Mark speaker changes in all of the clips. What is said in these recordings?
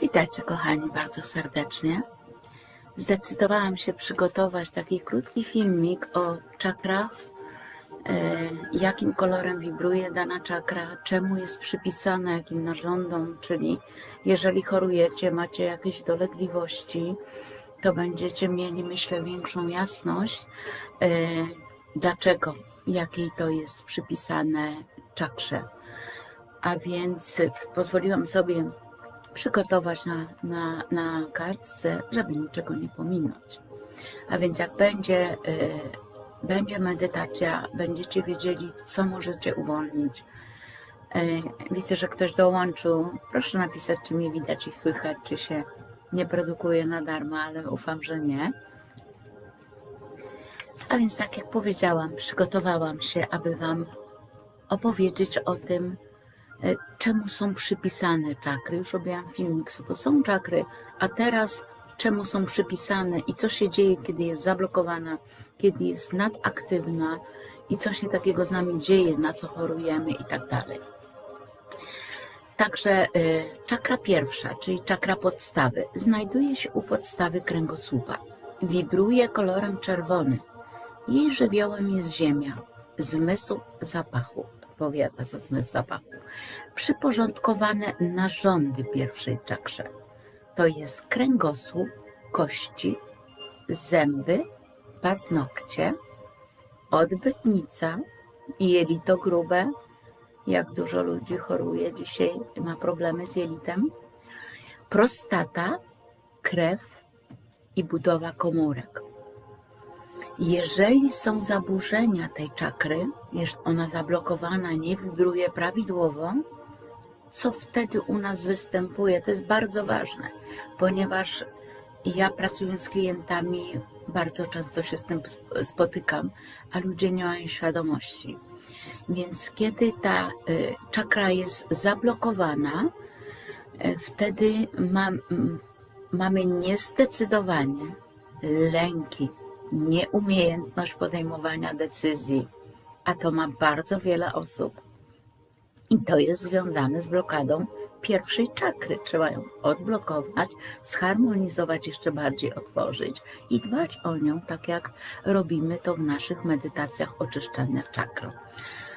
Speaker 1: Witajcie kochani bardzo serdecznie. Zdecydowałam się przygotować taki krótki filmik o czakrach, e, jakim kolorem wibruje dana czakra, czemu jest przypisana jakim narządom, czyli jeżeli chorujecie, macie jakieś dolegliwości, to będziecie mieli, myślę, większą jasność, e, dlaczego, jakiej to jest przypisane czakrze. A więc pozwoliłam sobie przygotować na, na, na kartce, żeby niczego nie pominąć. A więc jak będzie, y, będzie medytacja, będziecie wiedzieli, co możecie uwolnić. Y, widzę, że ktoś dołączył. Proszę napisać, czy mnie widać i słychać, czy się nie produkuje na darmo, ale ufam, że nie. A więc tak jak powiedziałam, przygotowałam się, aby Wam opowiedzieć o tym, czemu są przypisane czakry. Już robiłam filmik, co to są czakry, a teraz czemu są przypisane i co się dzieje, kiedy jest zablokowana, kiedy jest nadaktywna i co się takiego z nami dzieje, na co chorujemy i tak dalej. Także e, czakra pierwsza, czyli czakra podstawy, znajduje się u podstawy kręgosłupa. Wibruje kolorem czerwonym. Jej żywiołem jest ziemia, zmysł zapachu odpowiada za zmysł zapachu. Przyporządkowane narządy pierwszej czakrze to jest kręgosłup, kości, zęby, paznokcie, odbytnica jelito grube. Jak dużo ludzi choruje dzisiaj, ma problemy z jelitem. Prostata, krew i budowa komórek. Jeżeli są zaburzenia tej czakry, jest ona zablokowana, nie wibruje prawidłowo, co wtedy u nas występuje? To jest bardzo ważne, ponieważ ja pracując z klientami bardzo często się z tym spotykam, a ludzie nie mają świadomości. Więc kiedy ta y, czakra jest zablokowana, y, wtedy mamy niezdecydowanie lęki, nieumiejętność podejmowania decyzji, a to ma bardzo wiele osób. I to jest związane z blokadą pierwszej czakry. Trzeba ją odblokować, zharmonizować, jeszcze bardziej otworzyć i dbać o nią, tak jak robimy to w naszych medytacjach oczyszczania czakr.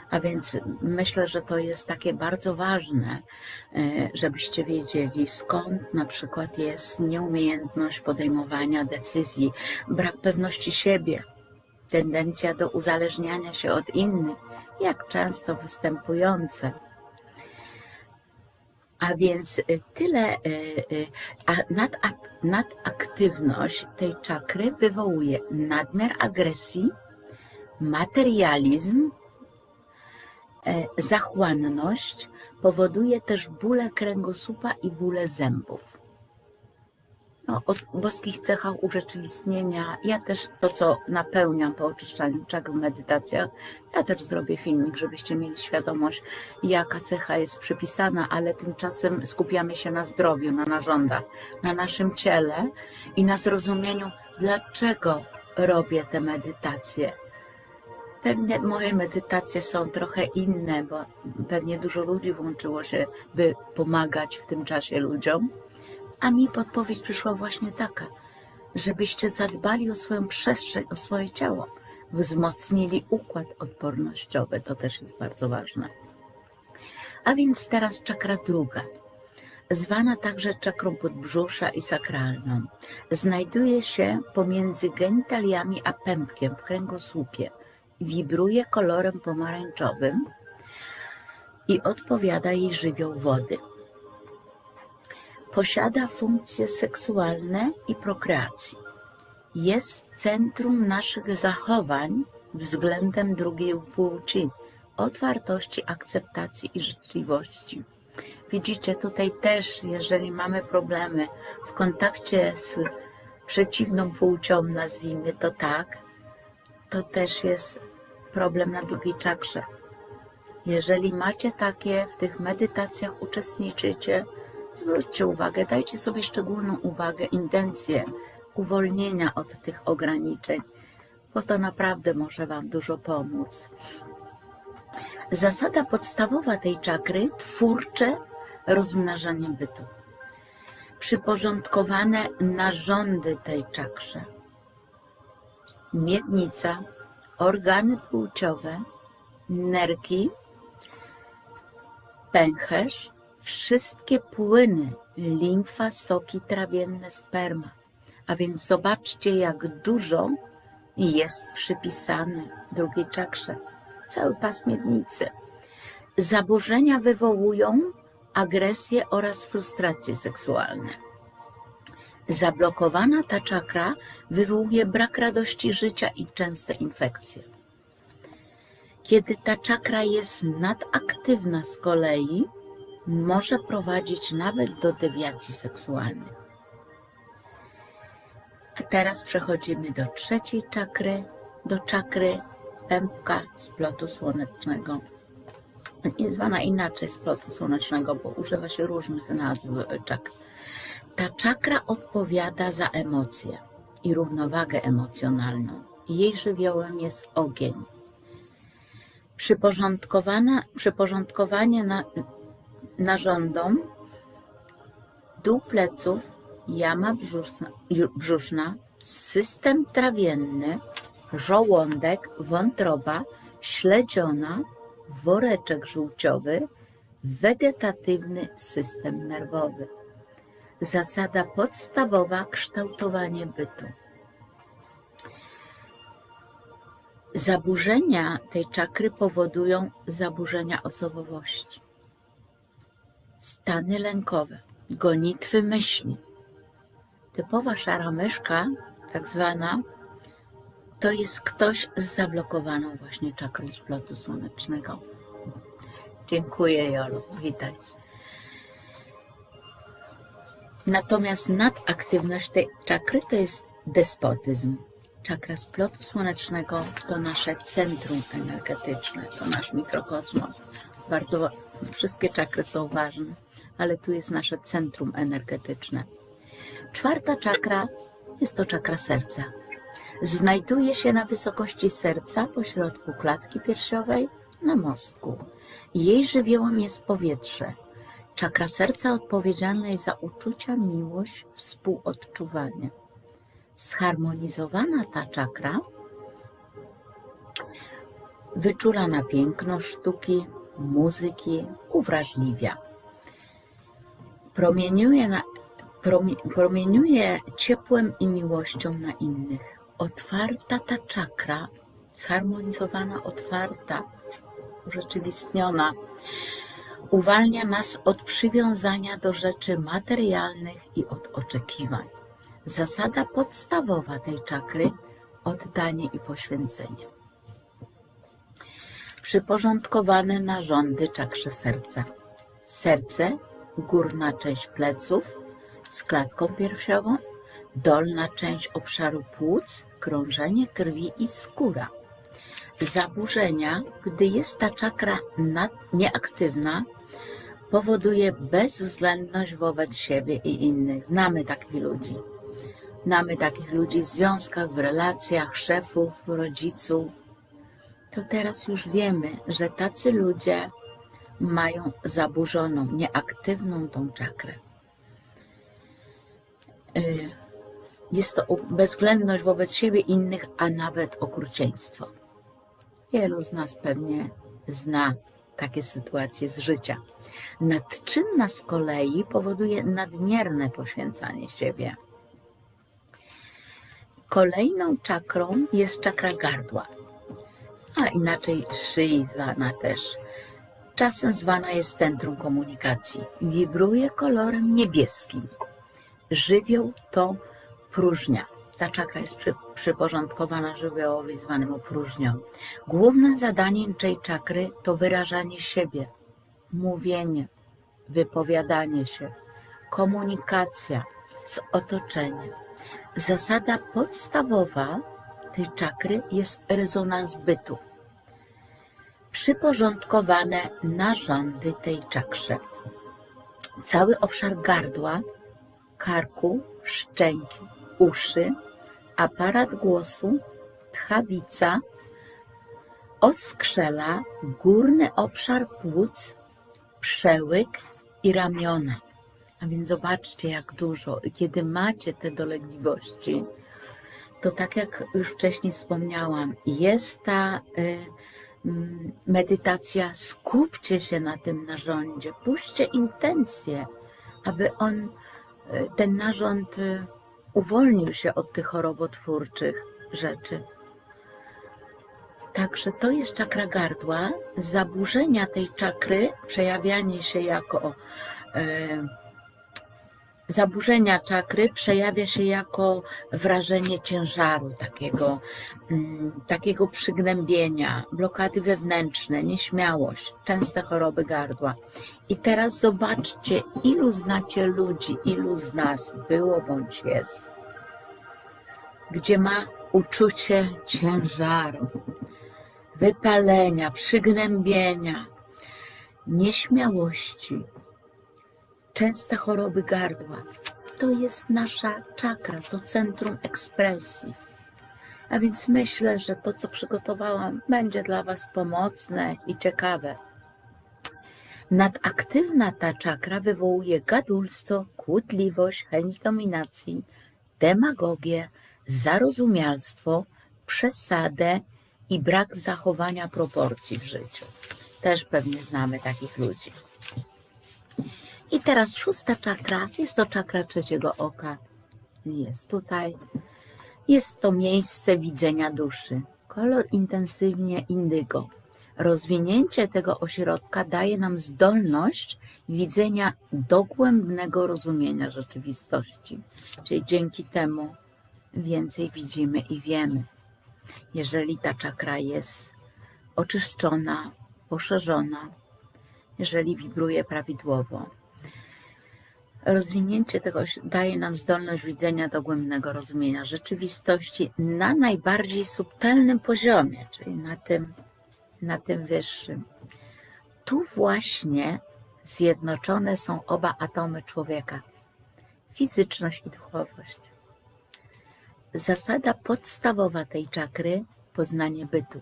Speaker 1: A więc myślę, że to jest takie bardzo ważne, e, żebyście wiedzieli, skąd na przykład jest nieumiejętność podejmowania decyzji, brak pewności siebie, tendencja do uzależniania się od innych, jak często występujące. A więc tyle, e, e, a nad, nadaktywność tej czakry wywołuje nadmiar agresji, materializm, E, zachłanność powoduje też bóle kręgosłupa i bóle zębów. No, o boskich cechach urzeczywistnienia, ja też to, co napełniam po oczyszczaniu czakr w medytacjach, ja też zrobię filmik, żebyście mieli świadomość, jaka cecha jest przypisana, ale tymczasem skupiamy się na zdrowiu, na narządach, na naszym ciele i na zrozumieniu, dlaczego robię te medytacje Pewnie moje medytacje są trochę inne, bo pewnie dużo ludzi włączyło się, by pomagać w tym czasie ludziom. A mi podpowiedź przyszła właśnie taka, żebyście zadbali o swoją przestrzeń, o swoje ciało, wzmocnili układ odpornościowy, to też jest bardzo ważne. A więc teraz czakra druga, zwana także czakrą podbrzusza i sakralną, znajduje się pomiędzy genitaliami a pępkiem w kręgosłupie wibruje kolorem pomarańczowym i odpowiada jej żywioł wody. Posiada funkcje seksualne i prokreacji. Jest centrum naszych zachowań względem drugiej płci, otwartości, akceptacji i życzliwości. Widzicie, tutaj też, jeżeli mamy problemy w kontakcie z przeciwną płcią, nazwijmy to tak, to też jest problem na drugiej czakrze. Jeżeli macie takie, w tych medytacjach uczestniczycie, zwróćcie uwagę, dajcie sobie szczególną uwagę, intencję uwolnienia od tych ograniczeń, bo to naprawdę może Wam dużo pomóc. Zasada podstawowa tej czakry twórcze rozmnażanie bytu. Przyporządkowane narządy tej czakrze. Miednica, organy płciowe, nerki, pęcherz, wszystkie płyny, limfa, soki trawienne, sperma. A więc zobaczcie, jak dużo jest przypisane drugiej czakrze. Cały pas miednicy. Zaburzenia wywołują agresję oraz frustracje seksualne. Zablokowana ta czakra wywołuje brak radości życia i częste infekcje. Kiedy ta czakra jest nadaktywna z kolei, może prowadzić nawet do dewiacji seksualnych. A teraz przechodzimy do trzeciej czakry, do czakry pępka splotu słonecznego. Jest zwana inaczej splotu słonecznego, bo używa się różnych nazw czakr. Ta czakra odpowiada za emocje i równowagę emocjonalną. Jej żywiołem jest ogień. Przyporządkowana, przyporządkowanie na, narządom dół pleców, jama brzuszna, brzuszna, system trawienny, żołądek, wątroba, śledziona, woreczek żółciowy, wegetatywny system nerwowy. Zasada podstawowa kształtowanie bytu. Zaburzenia tej czakry powodują zaburzenia osobowości, stany lękowe, gonitwy myśli. Typowa szara myszka, tak zwana, to jest ktoś z zablokowaną właśnie czakrą splotu słonecznego. Dziękuję Jolu, witaj. Natomiast nadaktywność tej czakry to jest despotyzm. Czakra splotu słonecznego to nasze centrum energetyczne, to nasz mikrokosmos. Bardzo wszystkie czakry są ważne, ale tu jest nasze centrum energetyczne. Czwarta czakra jest to czakra serca. Znajduje się na wysokości serca, pośrodku klatki piersiowej, na mostku. Jej żywiołem jest powietrze. Czakra serca odpowiedzialna jest za uczucia, miłość, współodczuwanie. Zharmonizowana ta czakra wyczula na piękno sztuki, muzyki, uwrażliwia. Promieniuje, na, promie, promieniuje ciepłem i miłością na innych. Otwarta ta czakra, zharmonizowana, otwarta, urzeczywistniona, uwalnia nas od przywiązania do rzeczy materialnych i od oczekiwań. Zasada podstawowa tej czakry oddanie i poświęcenie. Przyporządkowane narządy czakrze serca. Serce, górna część pleców z klatką piersiową, dolna część obszaru płuc, krążenie krwi i skóra. Zaburzenia, gdy jest ta czakra nieaktywna, powoduje bezwzględność wobec siebie i innych. Znamy takich ludzi. Znamy takich ludzi w związkach, w relacjach, szefów, rodziców. To teraz już wiemy, że tacy ludzie mają zaburzoną, nieaktywną tą czakrę. Y, jest to bezwzględność wobec siebie innych, a nawet okrucieństwo. Wielu z nas pewnie zna takie sytuacje z życia. Nadczynna z kolei powoduje nadmierne poświęcanie siebie. Kolejną czakrą jest czakra gardła, a inaczej szyi zwana też. Czasem zwana jest centrum komunikacji. Wibruje kolorem niebieskim. Żywioł to próżnia. Ta czakra jest przy, przyporządkowana żywiołowi zwanemu próżnią. Głównym zadaniem tej czakry to wyrażanie siebie, mówienie, wypowiadanie się, komunikacja z otoczeniem. Zasada podstawowa tej czakry jest rezonans bytu. Przyporządkowane narządy tej czakrze. Cały obszar gardła, karku, szczęki, uszy, aparat głosu, tchawica, oskrzela, górny obszar płuc, przełyk i ramiona. A więc zobaczcie, jak dużo. Kiedy macie te dolegliwości, to tak jak już wcześniej wspomniałam, jest ta y, medytacja. Skupcie się na tym narządzie, puśćcie intencję, aby on, y, ten narząd, y, uwolnił się od tych chorobotwórczych rzeczy. Także to jest czakra gardła. Zaburzenia tej czakry, przejawianie się jako e, zaburzenia czakry przejawia się jako wrażenie ciężaru, takiego, mm, takiego przygnębienia, blokady wewnętrzne, nieśmiałość, częste choroby gardła. I teraz zobaczcie, ilu znacie ludzi, ilu z nas było bądź jest, gdzie ma uczucie ciężaru, wypalenia, przygnębienia, nieśmiałości, częste choroby gardła. To jest nasza czakra, to centrum ekspresji. A więc myślę, że to, co przygotowałam, będzie dla Was pomocne i ciekawe. Nadaktywna ta czakra wywołuje gadulstwo, kłótliwość, chęć dominacji, demagogię, zarozumialstwo, przesadę i brak zachowania proporcji w życiu. Też pewnie znamy takich ludzi. I teraz szósta czakra, jest to czakra trzeciego oka. Jest tutaj. Jest to miejsce widzenia duszy. Kolor intensywnie indygo. Rozwinięcie tego ośrodka daje nam zdolność widzenia dogłębnego rozumienia rzeczywistości. Czyli dzięki temu więcej widzimy i wiemy. Jeżeli ta czakra jest oczyszczona, poszerzona, jeżeli wibruje prawidłowo. Rozwinięcie tego daje nam zdolność widzenia dogłębnego rozumienia rzeczywistości na najbardziej subtelnym poziomie, czyli na tym, na tym wyższym. Tu właśnie zjednoczone są oba atomy człowieka fizyczność i duchowość. Zasada podstawowa tej czakry poznanie bytu.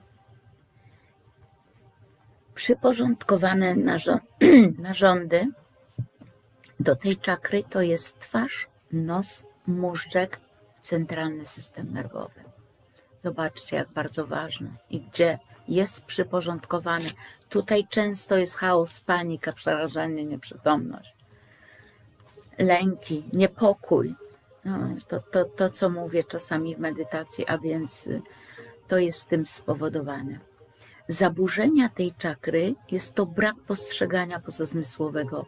Speaker 1: Przyporządkowane narządy do tej czakry to jest twarz, nos, móżdżek, centralny system nerwowy. Zobaczcie, jak bardzo ważne i gdzie jest przyporządkowany. Tutaj często jest chaos, panika, przerażenie, nieprzytomność, lęki, niepokój. No, to, to, to, co mówię czasami w medytacji, a więc y, to jest tym spowodowane. Zaburzenia tej czakry jest to brak postrzegania pozazmysłowego,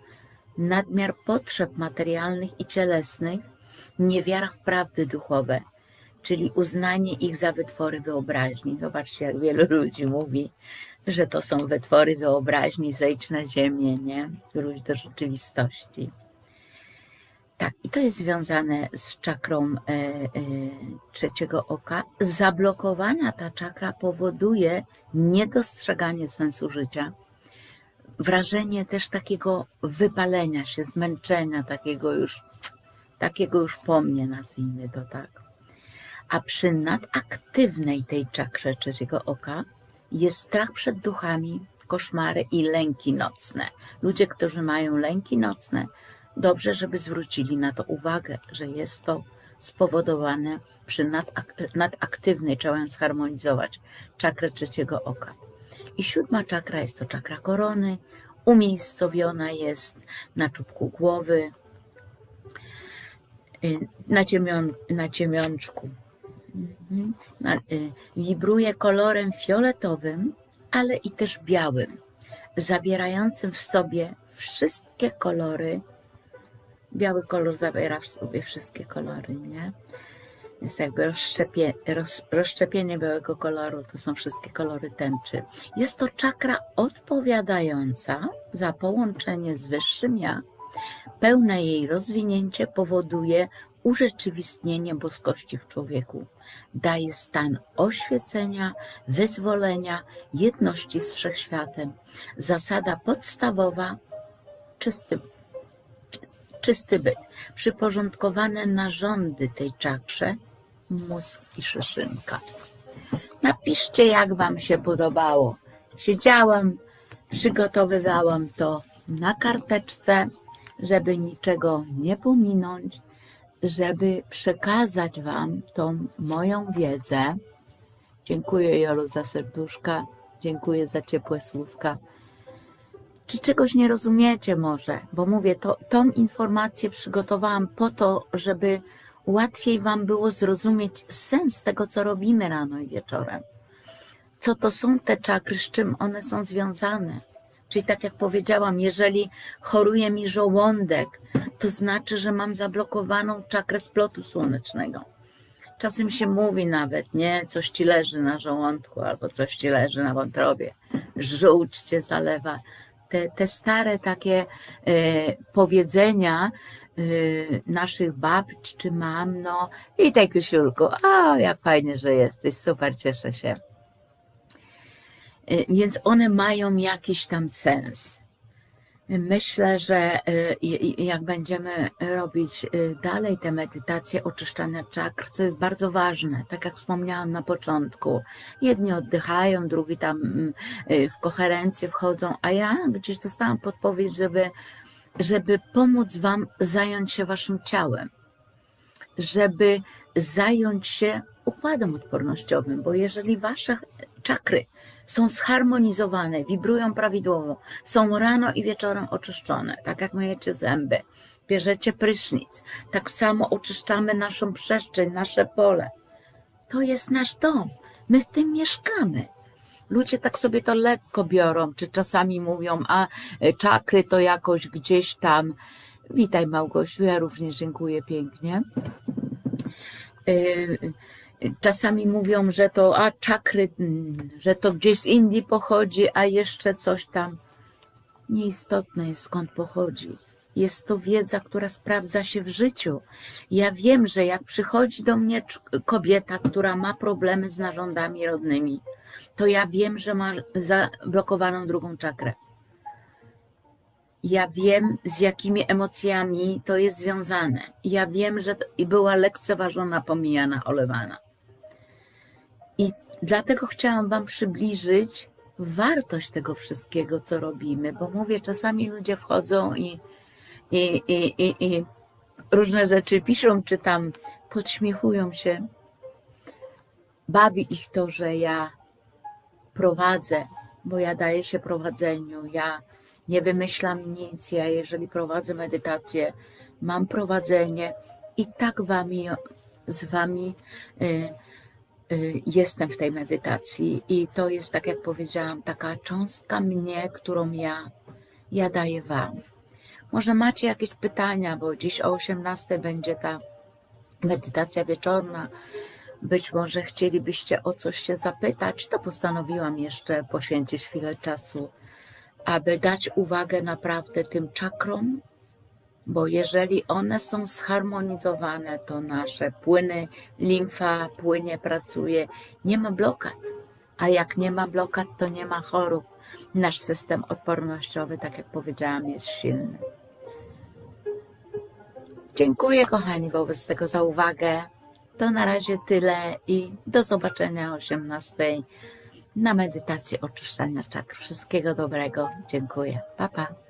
Speaker 1: nadmiar potrzeb materialnych i cielesnych, niewiara w prawdy duchowe, czyli uznanie ich za wytwory wyobraźni. Zobaczcie, jak wielu ludzi mówi, że to są wytwory wyobraźni, zejdź na ziemię, nie? Wróć do rzeczywistości. Tak, i to jest związane z czakrą e, e, trzeciego oka. Zablokowana ta czakra powoduje niedostrzeganie sensu życia, wrażenie też takiego wypalenia się, zmęczenia, takiego już, takiego już po mnie, nazwijmy to tak. A przy nadaktywnej tej czakrze trzeciego oka jest strach przed duchami, koszmary i lęki nocne. Ludzie, którzy mają lęki nocne, dobrze, żeby zwrócili na to uwagę, że jest to spowodowane przy nadaktywnej, trzeba zharmonizować, czakrę trzeciego oka. I siódma czakra jest to czakra korony, umiejscowiona jest na czubku głowy, y, na, ciemion, na ciemiączku. Mhm. Y, wibruje kolorem fioletowym, ale i też białym, zawierającym w sobie wszystkie kolory. Biały kolor zawiera w sobie wszystkie kolory, nie? Jest jakby rozszczepie, roz, rozszczepienie białego koloru, to są wszystkie kolory tęczy. Jest to czakra odpowiadająca za połączenie z wyższym ja. Pełne jej rozwinięcie powoduje urzeczywistnienie boskości w człowieku. Daje stan oświecenia, wyzwolenia, jedności z wszechświatem. Zasada podstawowa czysty czysty byt. Przyporządkowane narządy tej czakrze, mózg i szyszynka. Napiszcie, jak Wam się podobało. Siedziałam, przygotowywałam to na karteczce, żeby niczego nie pominąć, żeby przekazać Wam tą moją wiedzę. Dziękuję Jolu za serduszka, dziękuję za ciepłe słówka. Czy czegoś nie rozumiecie może? Bo mówię, to, tą informację przygotowałam po to, żeby łatwiej Wam było zrozumieć sens tego, co robimy rano i wieczorem. Co to są te czakry, z czym one są związane. Czyli tak jak powiedziałam, jeżeli choruje mi żołądek, to znaczy, że mam zablokowaną czakrę splotu słonecznego. Czasem się mówi nawet, nie, coś ci leży na żołądku albo coś ci leży na wątrobie. Żółć cię zalewa. Te, te stare takie e, powiedzenia naszych babć czy mam, no i tej Krysiulku, a jak fajnie, że jesteś, super, cieszę się. E, Więc one mają jakiś tam sens. Myślę, że y, jak będziemy robić y, dalej te medytacje oczyszczania czakr, co jest bardzo ważne, tak jak wspomniałam na początku, jedni oddychają, drugi tam mm, y, w koherencję wchodzą, a ja gdzieś dostałam podpowiedź, żeby, żeby pomóc Wam zająć się Waszym ciałem, żeby zająć się układem odpornościowym, bo jeżeli Wasze czakry są zharmonizowane, wibrują prawidłowo, są rano i wieczorem oczyszczone, tak jak myjecie zęby, bierzecie prysznic, tak samo oczyszczamy naszą przestrzeń, nasze pole. To jest nasz dom. My w tym mieszkamy. Ludzie tak sobie to lekko biorą, czy czasami mówią, a e, czakry to jakoś gdzieś tam. Witaj Małgosiu, ja również dziękuję pięknie. Y, Czasami mówią, że to a czakry, mm, że to gdzieś z Indii pochodzi, a jeszcze coś tam. Nieistotne jest skąd pochodzi. Jest to wiedza, która sprawdza się w życiu. Ja wiem, że jak przychodzi do mnie kobieta, która ma problemy z narządami rodnymi, to ja wiem, że ma zablokowaną drugą czakrę. Ja wiem, z jakimi emocjami to jest związane. Ja wiem, że była lekceważona, pomijana, olewana. I dlatego chciałam Wam przybliżyć wartość tego wszystkiego, co robimy, bo mówię, czasami ludzie wchodzą i, i, i, i, i różne rzeczy piszą, czy tam podśmiechują się. Bawi ich to, że ja prowadzę, bo ja daję się prowadzeniu, ja nie wymyślam nic, ja jeżeli prowadzę medytację, mam prowadzenie i tak wami, z Wami y, y, jestem w tej medytacji i to jest, tak jak powiedziałam, taka cząstka mnie, którą ja, ja daję Wam. Może macie jakieś pytania, bo dziś o 18 będzie ta medytacja wieczorna. Być może chcielibyście o coś się zapytać, to postanowiłam jeszcze poświęcić chwilę czasu, aby dać uwagę naprawdę tym czakrom, bo jeżeli one są zharmonizowane, to nasze płyny, limfa płynie, pracuje, nie ma blokad. A jak nie ma blokad, to nie ma chorób. Nasz system odpornościowy, tak jak powiedziałam, jest silny. Dziękuję, kochani, wobec tego za uwagę. To na razie tyle i do zobaczenia o 18 na medytacji oczyszczania czakr. Wszystkiego dobrego. Dziękuję. Pa, pa.